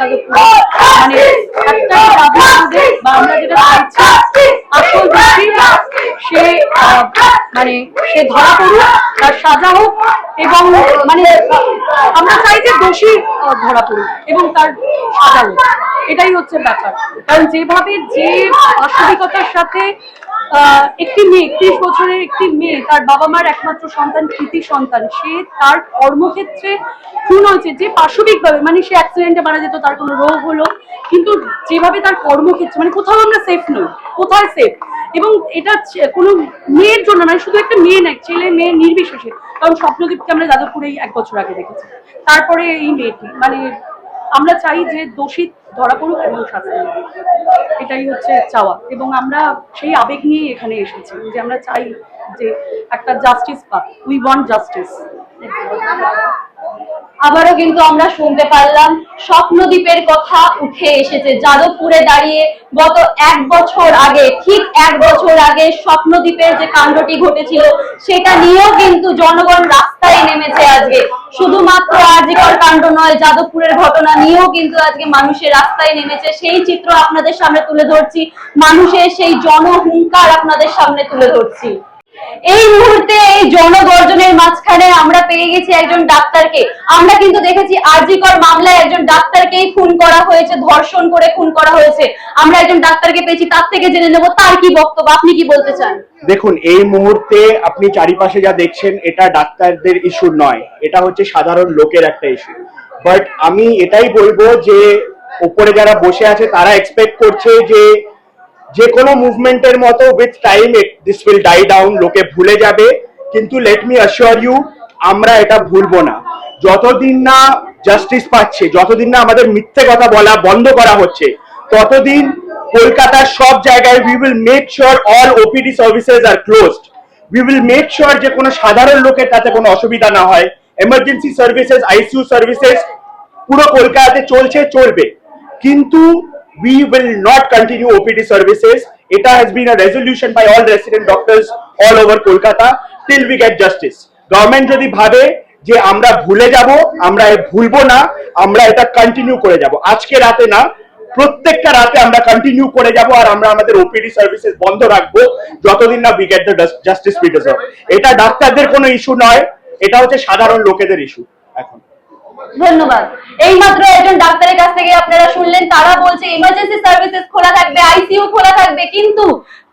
যাদবপুরে। মানে একটা দাবি আমাদের বা আমরা যেটা চাইছি আসল দোষী সে আহ, মানে সে ধরা পড়ুক তার সাজা হোক এবং মানে আমরা চাই যে দোষী ধরা পড়ুক এবং তার সাজা হোক। এটাই হচ্ছে ব্যাপার। কারণ যেভাবে যে বাস্তবিকতার সাথে একটি মেয়ে, একত্রিশ বছরের একটি মেয়ে, তার বাবা মার একমাত্র সন্তান, কৃতি সন্তান, সে তার কর্মক্ষেত্রে খুন হয়েছে, যে পাশবিকভাবে মানে সে অ্যাক্সিডেন্টে মারা যেত, তার কোনো রোগ হলো, কিন্তু যেভাবে তার কর্মক্ষেত্রে মানে কোথাও আমরা সেফ নই, কোথায় সেফ এবং এটা কোনো মেয়ের জন্য নয় শুধু একটা মেয়ে নয়, ছেলে, মেয়ে নির্বিশেষে। কারণ স্বপ্নদীপকে আমরা যাদবপুরেই এক বছর আগে দেখেছি। তারপরে এই মেয়েটি মানে আমরা চাই যে দোষী ধরা পড়ুক এবং শাস্তি এটাই হচ্ছে চাওয়া। এবং আমরা সেই আবেগ নিয়ে এখানে এসেছি যে আমরা চাই যে একটা জাস্টিস পাক। উই ওয়ান্ট জাস্টিস আবারও কিন্তু আমরা শুনতে পারলাম, স্বপ্নদ্বীপের কথা উঠে এসেছে। যাদবপুরে দাঁড়িয়ে গত এক বছর আগে, ঠিক এক বছর আগে স্বপ্নদ্বীপের যে কাণ্ডটি ঘটেছিল, সেটা নিয়েও কিন্তু জনগণ রাস্তায় নেমেছে আজকে। শুধুমাত্র আরজিকর কাণ্ড নয়, যাদবপুরের ঘটনা নিয়েও কিন্তু আজকে মানুষের রাস্তায় নেমেছে। সেই চিত্র আপনাদের সামনে তুলে ধরছি। মানুষের সেই জনহুঙ্কার আপনাদের সামনে তুলে ধরছি। এই মুহূর্তে এই জনগর্জনের মাঝখানে আমরা পেয়ে গেছি একজন ডাক্তারকে। আমরা কিন্তু দেখেছি আরজিকর মামলায় একজন ডাক্তারকেই খুন করা হয়েছে, ধর্ষণ করে খুন করা হয়েছে। আমরা একজন ডাক্তারকে পেয়েছি, তার থেকে জেনে নেব তার কি বক্তব্য, আপনি কি বলতে চান? দেখুন, এই মুহূর্তে আপনি চারিপাশে যা দেখছেন, এটা ডাক্তারদের ইস্যু নয়। এটা হচ্ছে সাধারণ লোকের একটা ইস্যু। বাট আমি এটাই বলব যে, উপরে যারা বসে আছে, তারা এক্সপেক্ট করছে যে যে কোনো মুভমেন্টের মতো with time this will die down লোকে ভুলে যাবে। কিন্তু লেট মি অ্যাসিওর ইউ আমরা এটা ভুলবো না। যতদিন না জাস্টিস পাচ্ছে, যতদিন না আমাদের মিথ্যে কথা বলা বন্ধ করা হচ্ছে, ততদিন কলকাতার সব জায়গায় we will make sure all OPD services are closed we will make sure যে কোনো সাধারণ লোকের তাতে কোনো অসুবিধা না হয়। এমার্জেন্সি সার্ভিসেস আইসিইউ সার্ভিসেস পুরো কলকাতাতে চলছে, চলবে। কিন্তু we will not continue OPD services. It has been a resolution by all resident doctors all over Kolkata till we get justice. Government যদি ভাবে যে আমরা ভুলে যাব আমরা ভুলবো না আমরা এটা কন্টিনিউ করে যাব আজকে রাতে না প্রত্যেকটা রাতে আমরা কন্টিনিউ করে যাব আর আমরা আমাদের ওপিডি সার্ভিসেস বন্ধ রাখব যতদিন না উই গেট দ্য জাস্টিস এটা ডাক্তারদের কোনো ইস্যু নয় এটা হচ্ছে সাধারণ লোকেদের ইস্যু এখন ধন্যবাদ। একজন ডাক্তারের কাছ থেকে আপনারা শুনলেন, তারা বলছে ইমার্জেন্সি সার্ভিসেস খোলা থাকবে আইসিইউ খোলা থাকবে, কিন্তু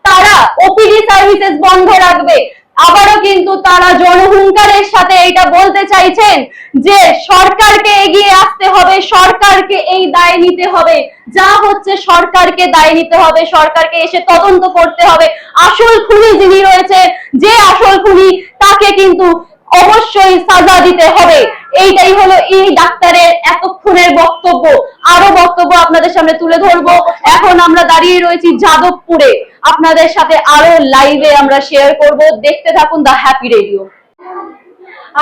তারা ওপিডি সার্ভিসেস বন্ধ রাখবে। আবারও কিন্তু তারা জনহুঙ্কারের সাথে এটা বলতে চাইছেন যে সরকারকে এগিয়ে আসতে হবে, সরকারকে এই দায় নিতে হবে। যা হচ্ছে সরকারকে দায় নিতে হবে, সরকারকে এসে তদন্ত করতে হবে। আসল খুনি যিনি রয়েছে, যে আসল খুনি, তাকে কিন্তু অবশ্যই সাজা দিতে হবে। এইটাই হলো এই ডাক্তারের এতক্ষণের বক্তব্য। আরও বক্তব্য আপনাদের সামনে তুলে ধরবো। এখন আমরা দাঁড়িয়ে রয়েছি যাদবপুরে। আপনাদের সাথে আরও লাইভে আমরা শেয়ার করব। দেখতে থাকুন দা হ্যাপি রেডিও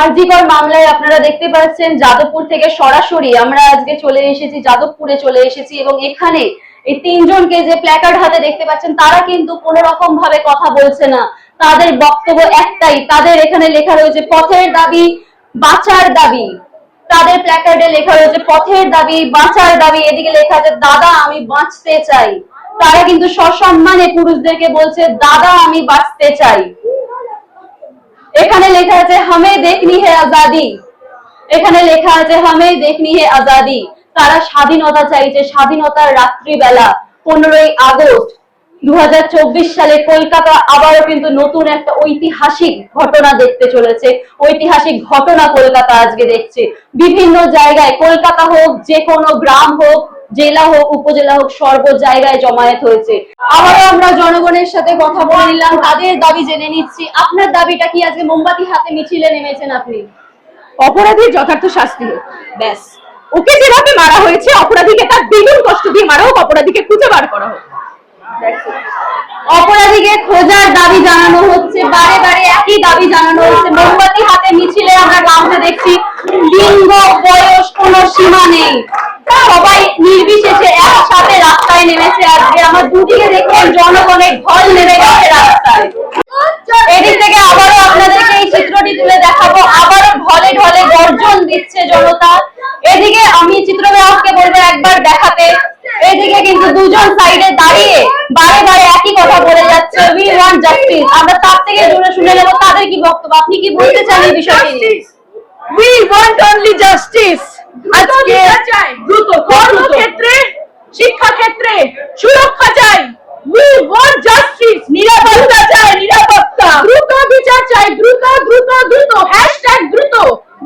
আরজিকর মামলায় আপনারা দেখতে পাচ্ছেন, যাদবপুর থেকে সরাসরি আমরা আজকে চলে এসেছি, যাদবপুরে চলে এসেছি এবং এখানে এই তিনজনকে যে প্ল্যাকার্ড হাতে দেখতে পাচ্ছেন, তারা কিন্তু কোনো রকম ভাবে কথা বলছে না। তাদের বক্তব্য একটাই, তাদের এখানে লেখা রয়েছে পথের দাবি, বাঁচার দাবি। তাদের প্ল্যাকার্ডে লেখা রয়েছে পথের দাবি, বাঁচার দাবি। এদিকে লেখা আছে, দাদা, আমি বাঁচতে চাই। তারা কিন্তু সসম্মানে পুরুষদেরকে বলছে, দাদা, আমি বাঁচতে চাই। এখানে লেখা আছে হামে দেখনি হে আজাদি। এখানে লেখা আছে হামে দেখনি হে আজাদি। তারা স্বাধীনতা চাইছে, স্বাধীনতার রাত্রিবেলা, পনেরোই আগস্ট। সালে কলকাতা আবারও কিন্তু নতুন একটা ঐতিহাসিক ঘটনা দেখতে চলেছে। ঐতিহাসিক ঘটনা কলকাতা আজকে দেখছে। বিভিন্ন জায়গায়, কলকাতা হোক যে কোনো গ্রাম হোক, জেলা হোক, উপজেলা হোক, সর্ব জায়গায় জমায়েত হয়েছে। আবারও আমরা জনগণের সাথে কথা বলে নিলাম। তাদের দাবি জেনে নিচ্ছি। আপনার দাবিটা কি আজকে মোমবাতি হাতে মিছিলে নেমেছেন আপনি? অপরাধীর যথার্থ শাস্তি হোক। ব্যাস। ওকে যেভাবে মারা হয়েছে, অপরাধীকে তার দ্বিগুণ কষ্ট দিয়ে মারা হোক, অপরাধীকে খুঁজে বার করা হোক। অপরাধীকে খোঁজার দাবি জানানো হচ্ছে, বারে বারে একই দাবি জানানো হচ্ছে। মোমবাতি হাতে মিছিলে আমরা নামতে দেখছি, লিঙ্গ, বয়স, কোনো সীমা নেই। সবাই নির্বিশেষে একসাথে রাস্তায় নেমেছে আজকে। আমার দুদিকে দেখছেন জনগণের ঢল নেমে গেছে রাস্তায়। এদিক থেকে আবারও আপনাদেরকে এই চিত্রটি তুলে দেখাবো। আবারও ঢলে ঢলে গর্জন দিচ্ছে জনতা। এদিকে আমি চিত্রগ্রাহককে বলব একবার দেখাতে। এদিকে কিন্তু দুজন সাইডে দাঁড়িয়ে বারে বারে একই কথা বলে যাচ্ছে উই ওয়ান্ট জাস্টিস। আমরা তার থেকে দূরে শুনে নেব তাদের কি বক্তব্য? আপনি কি বলতে চান এই বিষয়টি নিয়ে? উই ওয়ান্ট অনলি জাস্টিস আজকে দ্রুত কর্মক্ষেত্রে শিক্ষা ক্ষেত্রে সুরক্ষা চাই। উই ওয়ান্ট জাস্টিস নিরাপত্তা চাই নিরাপত্তা দ্রুত বিচার চাই দ্রুত দ্রুত দ্রুত হ্যাশট্যাগ দ্রুত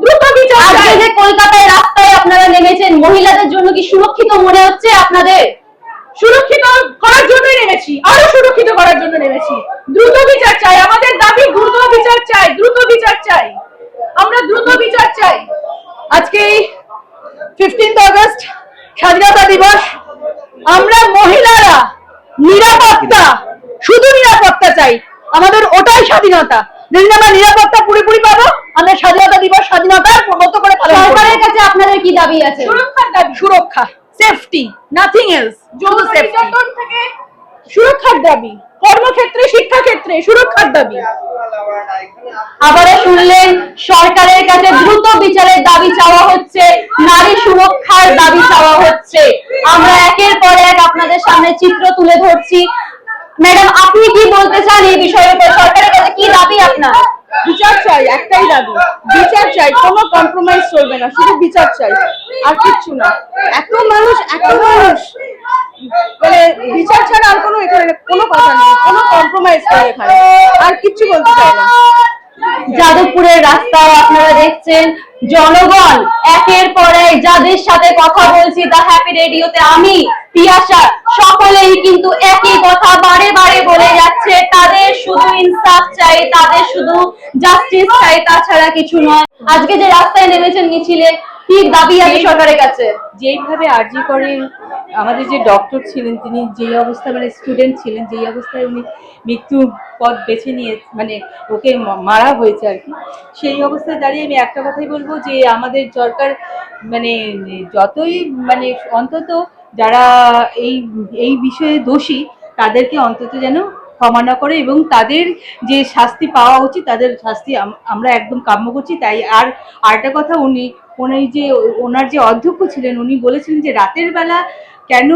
দ্রুত বিচার আজকে চাই যে কলকাতায় রাস্তায় আপনারা নেমেছেন মহিলাদের জন্য কি সুরক্ষিত মনে হচ্ছে আপনাদের সুরক্ষিত করার জন্য নেমেছি আরও সুরক্ষিত করার জন্য নেমেছি দ্রুত বিচার চাই আমাদের দাবি দ্রুত বিচার চাই দ্রুত বিচার চাই আমরা দ্রুত বিচার চাই আজকে ফিফটিন্থ আগস্ট স্বাধীনতা দিবস। আমরা মহিলারা নিরাপত্তা শুধু নিরাপত্তা চাই। আমাদের ওটাই স্বাধীনতা। যেদিন আমরা নিরাপত্তা পুরোপুরি পাবো আমরা স্বাধীনতা দিবস স্বাধীনতার মতো করে সরকারের কাছে আপনাদের কি দাবি আছে? সুরক্ষার দাবি। সুরক্ষা। সেফটি নাথিং এলস থেকে সুরক্ষার দাবি। কর্মক্ষেত্রে শিক্ষাক্ষেত্রে সুরক্ষার দাবি। আবারও শুনলেন, সরকারের কাছে দ্রুত বিচারের দাবি চাওয়া হচ্ছে, নারী সুরক্ষার দাবি চাওয়া হচ্ছে। আমরা একের পর এক আপনাদের সামনে চিত্র তুলে ধরছি। ম্যাডাম, আপনি কি বলতে চান এই বিষয়ের উপর? সরকারের কাছে কি দাবি আপনার? বিচার চাই, একটাই দাবি। বিচার চাই, কোনো কম্প্রোমাইজ চলবে না, শুধু বিচার চাই, আর কিচ্ছু না। এত মানুষ এত মানুষ। মানে বিচার ছাড়া আর কোনো এখানে কোনো কথা নেই কোনো কম্প্রোমাইজ নেই এখানে। আর কিচ্ছু বলতে চাই না। যাদবপুরের রাস্তায় আপনারা দেখছেন জনগণ একের পর এক যাদের সাথে কথা বলছি দা হ্যাপি রেডিওতে আমি তিয়াশা সকলেই কিন্তু একই কথা বারে বারে বলে যাচ্ছে তাদের শুধু ইনসাফ চাই তাদের শুধু জাস্টিস চাই তাছাড়া কিছু নয়। আজকে যে রাস্তায় নেমেছেন মিছিলে কি দাবি আছে সরকারের কাছে? যেইভাবে আরজি করে আমাদের যে ডক্টর ছিলেন, তিনি যেই অবস্থায় মানে স্টুডেন্ট ছিলেন, যেই অবস্থায় উনি মৃত্যু পথ বেছে নিয়ে মানে ওকে মারা হয়েছে আর কি, সেই অবস্থায় দাঁড়িয়ে আমি একটা কথাই বলব যে আমাদের সরকার মানে যতই মানে অন্তত যারা এই এই বিষয়ে দোষী, তাদেরকে অন্তত যেন ক্ষমা না করে এবং তাদের যে শাস্তি পাওয়া উচিত, তাদের শাস্তি আমরা একদম কাম্য করছি। তাই আর আরেকটা কথা, উনি উনি যে, ওনার যে অধ্যক্ষ ছিলেন, উনি বলেছিলেন যে রাতের বেলা কেন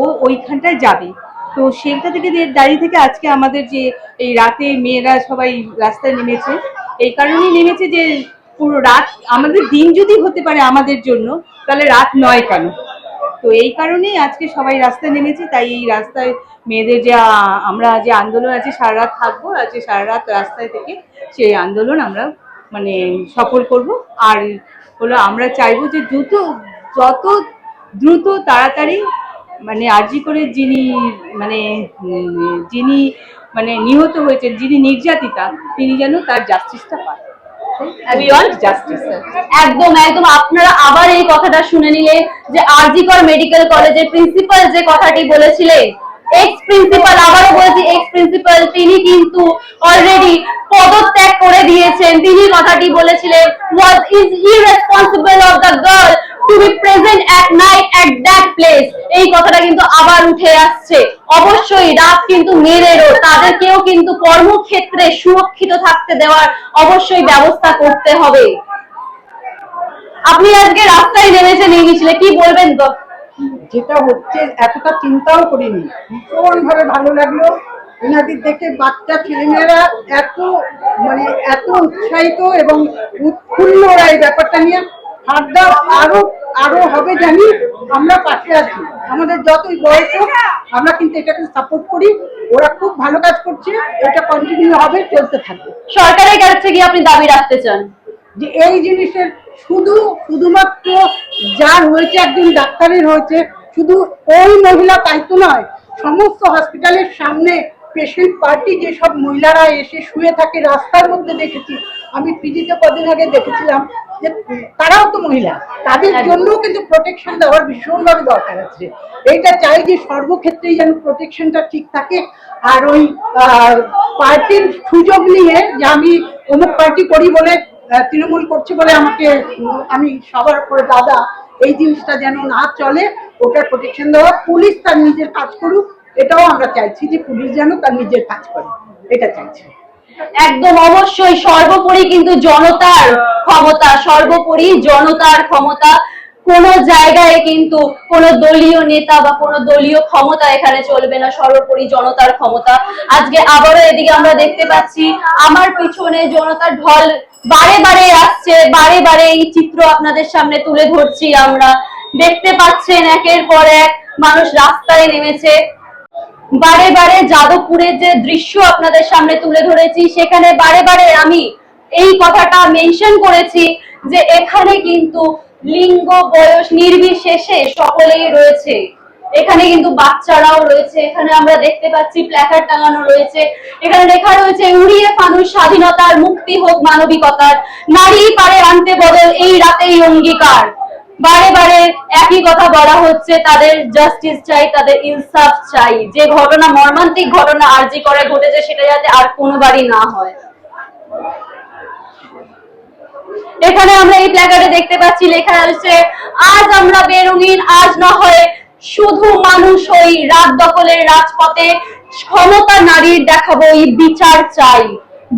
ও ওইখানটায় যাবে? তো সেটা থেকে দাঁড়িয়ে থেকে আজকে আমাদের যে এই রাতে মেয়েরা সবাই রাস্তায় নেমেছে, এই কারণেই নেমেছে যে পুরো রাত, আমাদের দিন যদি হতে পারে আমাদের জন্য, তাহলে রাত নয় কেন? তো এই কারণেই আজকে সবাই রাস্তায় নেমেছে, তাই এই রাস্তায় মেয়েদের যে, আমরা যে আন্দোলন আছে, সারা রাত থাকব, আজকে সারা রাত রাস্তায় থেকে সেই আন্দোলন আমরা মানে সফল করব। আর হলো আমরা চাইব যে দ্রুত, যত দ্রুত তাড়াতাড়ি মানে আরজি করে যিনি মানে যিনি মানে নিহত হয়েছেন যিনি নির্যাতিতা তিনি যেন তার জাস্টিসটা পান। একদম একদম। আপনারা আবার এই কথাটা শুনে নিলে যে আরজিকর মেডিকেল কলেজের প্রিন্সিপাল যে কথাটি বলেছিলেন এক্স প্রিন্সিপাল আবারও বলছি এক্স প্রিন্সিপাল তিনি কিন্তু অলরেডি পদত্যাগ করে দিয়েছেন। তিনি কথাটি বলেছিলেন was is irresponsible of the girl to be present at night at that place এই কথাটা কিন্তু আবার উঠে আসছে। অবশ্যই রাত কিন্তু মেয়েদেরও তাদেরকেও কিন্তু কর্মক্ষেত্রে সুরক্ষিত থাকতে দেওয়ার অবশ্যই ব্যবস্থা করতে হবে। আপনি আজকে রাস্তায় নেমেছেন এই মিছিলে কি বলবেন? যেটা হচ্ছে, এতটা চিন্তাও করিনি। ভীষণ ভাবে ভালো লাগল। এনাদের দেখে বাচ্চা ছেলেমেয়েরা এত মানে এত উৎসাহিত এবং উৎফুল্ল ওরা এই ব্যাপারটা নিয়ে। হাতটা আরও আরও হবে জানি আমরা পাশে আছি। আমাদের যতই বয়স হোক আমরা কিন্তু এটাকে সাপোর্ট করি। ওরা খুব ভালো কাজ করছে এটা কন্টিনিউ হবে চলতে থাকবে। সরকারের কাছে কি আপনি দাবি রাখতে চান? যে এই জিনিসের শুধু শুধুমাত্র যার হয়েছে একজন ডাক্তারের হয়েছে শুধু ওই মহিলা তাই তো নয় সমস্ত হসপিটালের সামনে পেশেন্ট পার্টি যেসব মহিলারা এসে শুয়ে থাকে রাস্তার মধ্যে দেখেছি। আমি পিজিতে কদিন আগে দেখেছিলাম যে তারাও তো মহিলা তাদের জন্য কিন্তু প্রোটেকশন দেওয়ার ভীষণভাবে দরকার আছে। এইটা চাই যে সর্বক্ষেত্রেই যেন প্রোটেকশনটা ঠিক থাকে আর ওই পার্টির সুযোগ নিয়ে যে আমি অমুক পার্টি করি বলে তৃণমূল করছে বলে আমাকে আমি সবার করে দাদা এই জিনিসটা যেন না চলে ওটার প্রোটেকশন দেওয়া পুলিশ তার নিজের কাজ করুক এটাও আমরা চাইছি যে পুলিশ যেন তার নিজের কাজ করে এটা চাইছি। একদম অবশ্যই সর্বোপরি কিন্তু জনতার ক্ষমতা, সর্বোপরি জনতার ক্ষমতা। কোন জায়গায় কিন্তু কোন দলীয় নেতা বা কোন দলীয় ক্ষমতা এখানে চলবে না, সর্বোপরি জনতার ক্ষমতা। আজকে আবারও এদিকে আমরা দেখতে পাচ্ছি, আমার পিছনে জনতার ঢল বারে বারে আসছে, বারে বারে এই চিত্র আপনাদের সামনে তুলে ধরছি আমরা। দেখতে পাচ্ছেন একের পর এক মানুষ রাস্তায় নেমেছে। বারে বারে যাদবপুরের যে দৃশ্য আপনাদের সামনে তুলে ধরেছি, সেখানে বারে বারে আমি এই কথাটা মেনশন করেছি যে এখানে কিন্তু লিঙ্গ, বয়স নির্বিশেষে সকলেই রয়েছে। এখানে কিন্তু বাচ্চারাও রয়েছে, এখানে আমরা দেখতে পাচ্ছি প্ল্যাকার্ড টাঙানো রয়েছে, এখানে লেখা রয়েছে, উড়িয়ে ফানুষ স্বাধীনতার মুক্তি হোক মানবিকতার, নারী পারে আনতে বদল এই রাতেই অঙ্গীকার। বারে বারে একই কথা বলা হচ্ছে, তাদের জাস্টিস চাই, তাদের ইনসাফ চাই। যে ঘটনা মর্মান্তিক ঘটনা আরজি করে ঘটেছে সেটা যাতে আর কোনোবারই না হয়। এখানে আমরা এই প্ল্যাকার্ডে দেখতে পাচ্ছি, লেখা আছে, আজ আমরা বেরঙিন আজ না হয় শুধু মানুষ ওই রাত দখলের রাজপথে ক্ষমতা নারীর দেখাবো, এই বিচার চাই।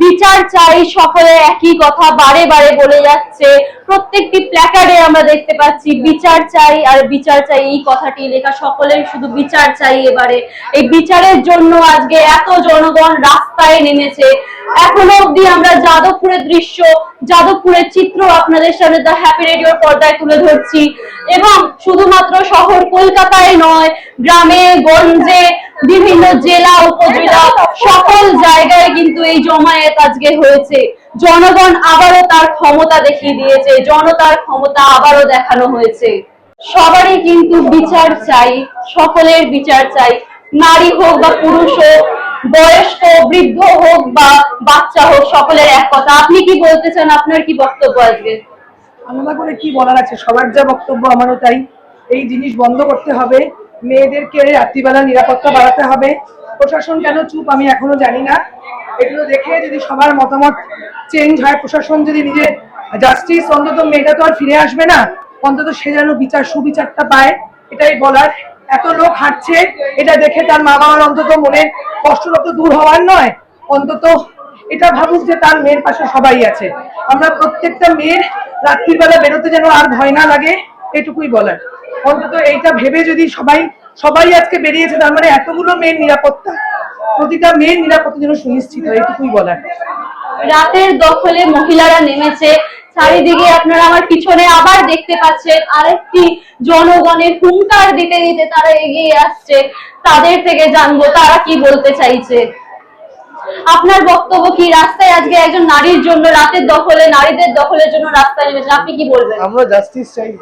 বিচার চাই, সকলে একই কথা বারে বারে বলে যাচ্ছে। প্রত্যেকটি প্ল্যাকার্ডে আমরা দেখতে পাচ্ছি, বিচার চাই আর বিচার চাই, এই কথাটি লেখা। সকলের শুধু বিচার চাই এবারে। এই বিচারের জন্য আজকে এত জনগণ রাস্তায় নেমেছে। এখনও অব্দি আমরা যাদবপুরের দৃশ্য, যাদবপুরের চিত্র আপনাদের সামনে দ্য হ্যাপি রেডিওর পর্দায় তুলে ধরছি। এবং শুধুমাত্র শহর কলকাতায় নয়, গ্রামে, গঞ্জে বিভিন্ন জেলা উপজেলা সকল জায়গায় কিন্তু এই জমায়েত আজকে হয়েছে। জনগণ আবারও তার ক্ষমতা দেখিয়ে দিয়েছে, জনতার ক্ষমতা আবারও দেখানো হয়েছে। সবারই কিন্তু বিচার চাই, সকলের বিচার চাই। নারী হোক বা পুরুষ হোক, বয়স্ক, বৃদ্ধ হোক বা বাচ্চা হোক, সকলের এক কথা। আপনি কি বলতে চান? আপনার কি বক্তব্য আজকে? আলাদা করে কি বলার আছে? সবার যা বক্তব্য আমারও তাই। এই জিনিস বন্ধ করতে হবে। মেয়েদেরকে রাত্রিবেলা নিরাপত্তা বাড়াতে হবে। প্রশাসন কেন চুপ আমি এখনও জানি না। এগুলো দেখে যদি সবার মতামত চেঞ্জ হয়, প্রশাসন যদি নিজের জাস্টিস অন্তত মেয়েটা তো আর ফিরে আসবে না। অন্তত সে যেন বিচার, সুবিচারটা পায়, এটাই বলার। এত লোক হাঁটছে, এটা দেখে তার মা বাবার অন্তত মনের কষ্টটা তো দূর হওয়ার নয়। অন্তত এটা ভাবুক যে তার মেয়ের পাশে সবাই আছে। আমরা প্রত্যেকটা মেয়ের রাত্রিবেলা বেরোতে যেন আর ভয় না লাগে, এটুকুই বলার। অন্তত এইটা ভেবে যদি সবাই সবাই আজকে বেরিয়েছে তার মানে এতগুলো মেয়ের নিরাপত্তা প্রতিটা মেয়ের নিরাপত্তা যেন সুনিশ্চিত হয় এটুকুই বলার। রাতের দখলে মহিলারা নেমেছে চারিদিকে আপনারা আমার পিছনে আবার দেখতে পাচ্ছেন আরেকটি জনগণের হুঙ্কার দিতে দিতে তারা এগিয়ে আসছে তাদের থেকে জানব তারা কি বলতে চাইছে। আপনার বক্তব্য কি? রাস্তায় আজকে একজন নারীর জন্য রাতের দখলে নারীদের দখলের জন্য রাস্তায় নেমেছে আপনি কি বলবেন? আমরা জাস্টিস চাই।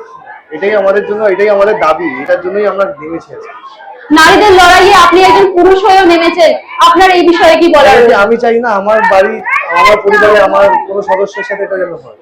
এটাই আমাদের জন্য এটাই আমাদের দাবি এটার জন্যই আমরা নেমেছি আজকে। নারীদের লড়াইয়ে আপনি একজন পুরুষ হয়েও নেমেছেন। আপনার এই বিষয়ে কি বলার আমি চাই না আমার বাড়ি আমার পরিবারে আমার কোনো সদস্যের সাথে এটা যেন হয়।